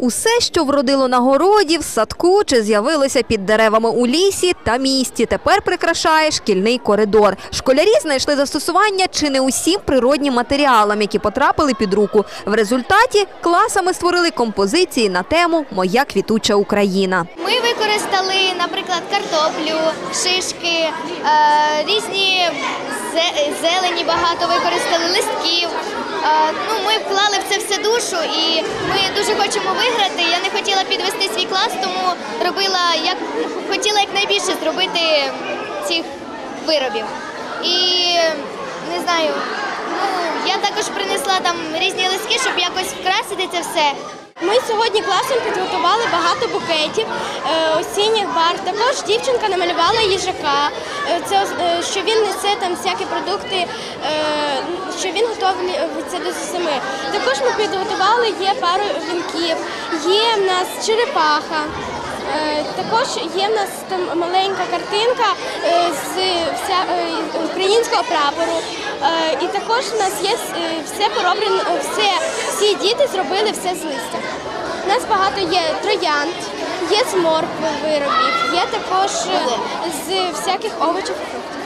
Усе, що вродило на городі, в садку чи з'явилося під деревами у лісі та місті, тепер прикрашає шкільний коридор. Школярі знайшли застосування чи не усім природнім матеріалам, які потрапили під руку. В результаті класами створили композиції на тему Моя квітуча Україна. Ми використали, наприклад, картоплю, шишки, е, різні зелені багато використали листків. Ну, ми вклали в це все душу і ми дуже хочемо виграти. Я не хотіла підвести свій клас, тому робила як хотіла якнайбільше зробити цих виробів. І не знаю, ну я також принесла там різні листки, щоб якось вкрасити це все. Ми сьогодні класом підготували багато букетів е, осінніх бар. Також дівчинка намалювала їжака. Е, Це е, що він несе там всякі продукти, що він готовиться до зими. Також ми підготували є пару вінків, є в нас черепаха. Також є в нас там маленька картинка з вся, українського прапору. І також в нас є все пороблено, все, всі діти зробили все з листя. У нас багато є троянд, є з моркви виробів, є також е, з всяких овочів і фруктів.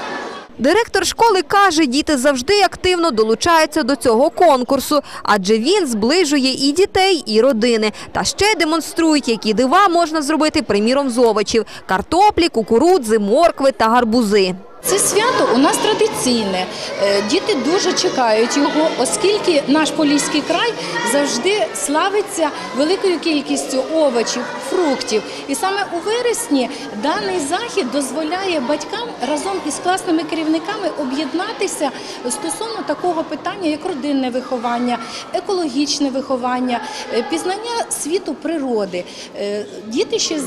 Директор школи каже, діти завжди активно долучаються до цього конкурсу, адже він зближує і дітей, і родини. Та ще демонструють, які дива можна зробити, приміром, з овочів – картоплі, кукурудзи, моркви та гарбузи. Це свято у нас традиційне. Е, Діти дуже чекають його, оскільки наш Поліський край завжди славиться великою кількістю овочів, фруктів. І саме у вересні даний захід дозволяє батькам разом із класними керівниками об'єднатися стосовно такого питання, як родинне виховання, екологічне виховання, е, пізнання світу природи. Е, Діти ще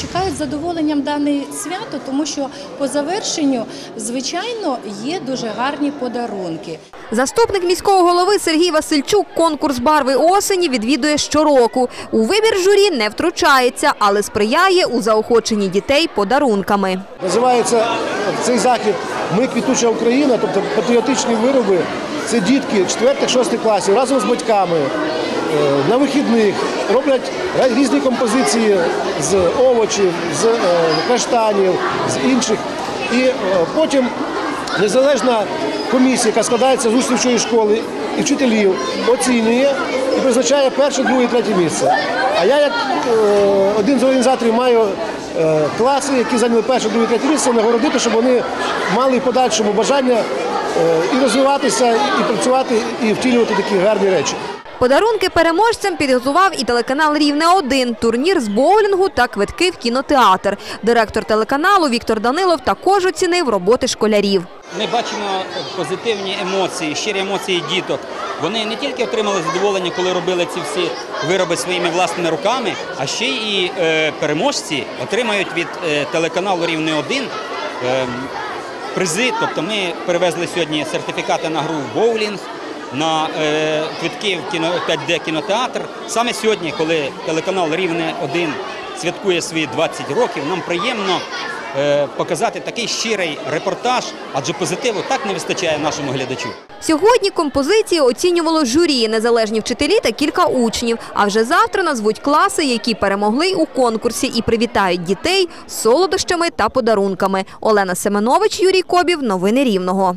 чекають задоволенням дане свято, тому що по завершенню, звичайно, є дуже гарні подарунки. Заступник міського голови Сергій Васильчук конкурс барви осені відвідує щороку. У вибір журі не втручається, але сприяє у заохоченні дітей подарунками. Називається цей захід Ми квітуча Україна, тобто патріотичні вироби. Це дітки 4-6 класів разом з батьками е, на вихідних роблять різні композиції з овочів, з е, каштанів, з інших. І е, потім незалежна комісія, яка складається з учнівчої школи і вчителів, оцінює і призначає перше, друге, третє місце. А я, як е, один з організаторів, маю е, класи, які зайняли перше, друге, третє місце, нагородити, щоб вони мали в подальшому бажання і розвиватися, і працювати, і втілювати такі гарні речі. Подарунки переможцям підготував і телеканал Рівне 1 турнір з боулінгу та квитки в кінотеатр. Директор телеканалу Віктор Данилов також оцінив роботи школярів. Ми бачимо позитивні емоції, щирі емоції діток. Вони не тільки отримали задоволення, коли робили ці всі вироби своїми власними руками, а ще і е, переможці отримають від е, телеканалу Рівне 1 е, призи. Тобто ми перевезли сьогодні сертифікати на гру в боулінг, на е, квитки в кіно 5D кінотеатр. Саме сьогодні, коли телеканал Рівне 1 святкує свої 20 років, нам приємно е, показати такий щирий репортаж, адже позитиву так не вистачає нашому глядачу. Сьогодні композиції оцінювало журі, незалежні вчителі та кілька учнів. А вже завтра назвуть класи, які перемогли у конкурсі і привітають дітей солодощами та подарунками. Олена Семенович, Юрій Кобів. Новини Рівного.